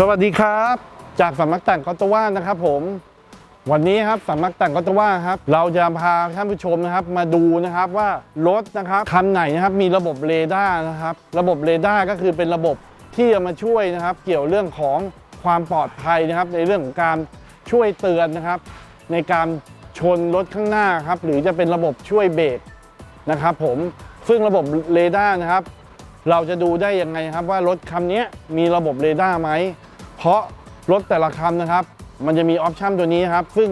สวัสดีครับ จากสำนักแต่งกอตว่านะครับผม วันนี้ครับสำนักแต่งกอตว่าครับ เราจะพาท่านผู้ชมนะครับ มาดูนะครับว่ารถนะครับคันไหนนะครับมีระบบเรดาร์นะครับ ระบบเรดาร์ก็คือเป็นระบบที่จะมาช่วยนะครับ เกี่ยวเรื่องของความปลอดภัยนะครับ ในเรื่องของการช่วยเตือนนะครับ ในการชนรถข้างหน้าครับ หรือจะเป็นระบบช่วยเบรกนะครับ ผมซึ่งระบบเรดาร์นะครับ เราจะดูได้ยังไงครับว่ารถคันนี้มีระบบเรดาร์ไหม เพราะรถแต่ละคันนะครับ มันจะมีออปชั่นตัวนี้ครับ ซึ่ง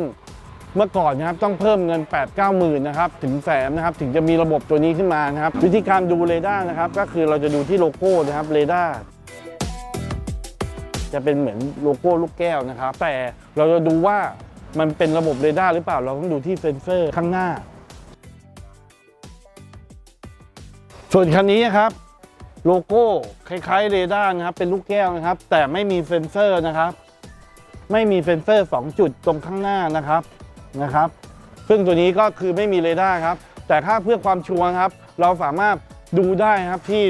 เมื่อก่อนนะครับต้องเพิ่มเงิน 8 9หมื่นนะครับถึงแสนนะครับถึงจะมีระบบตัวนี้ขึ้นมานะครับ วิธีการดูเรดาร์นะครับ ก็คือเราจะดูที่โลโก้นะครับเรดาร์จะเป็นเหมือนโลโก้ลูกแก้วนะครับ แต่เราจะดูว่ามันเป็นระบบเรดาร์หรือเปล่าเราต้องดูที่เซ็นเซอร์ข้างหน้า ส่วนคันนี้นะครับ โลโก้คล้ายๆเรดาร์นะครับ เป็นลูกแก้วนะครับ แต่ไม่มีเซ็นเซอร์นะครับ ไม่มีเซ็นเซอร์ 2 จุดตรงข้างหน้านะครับนะครับ ซึ่งตัวนี้ก็คือไม่มีเรดาร์ครับ แต่ถ้าเพื่อความชัวร์ครับ เราสามารถดูได้ครับที่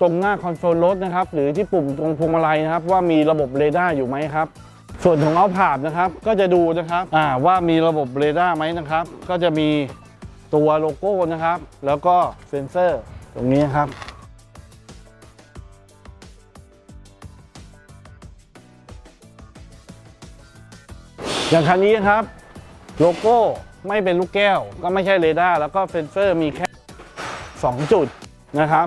ตรงหน้าคอนโซลรถนะครับ หรือที่ปุ่มตรงพวงมาลัยนะครับ ว่ามีระบบเรดาร์อยู่ไหมครับ ส่วนของเอาผาดนะครับ ก็จะดูนะครับว่ามีระบบเรดาร์ไหมนะครับ ก็จะมีตัวโลโก้นะครับ แล้วก็เซ็นเซอร์ตรงนี้ครับ อย่างคันนี้นะครับ โลโก้ไม่เป็นลูกแก้ว ก็ไม่ใช่เรดาร์แล้วก็เซนเซอร์มีแค่ 2 จุดนะครับ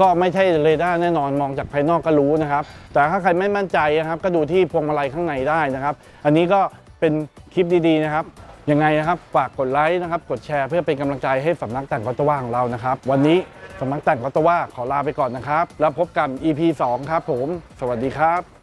ก็ไม่ใช่เรดาร์แน่นอนมองจากภายนอกก็รู้นะครับ แต่ถ้าใครไม่มั่นใจนะครับ ก็ดูที่พวงมาลัยข้างในได้นะครับ อันนี้ก็เป็นคลิปดีๆนะครับยังไงนะครับฝากกดไลค์นะครับ กดแชร์เพื่อเป็นกำลังใจให้สำนักแต่งกอตว่าของเรานะครับ วันนี้สำนักแต่งกอตว่าขอลาไปก่อนนะครับ แล้วพบกัน EP 2 ครับผม สวัสดีครับ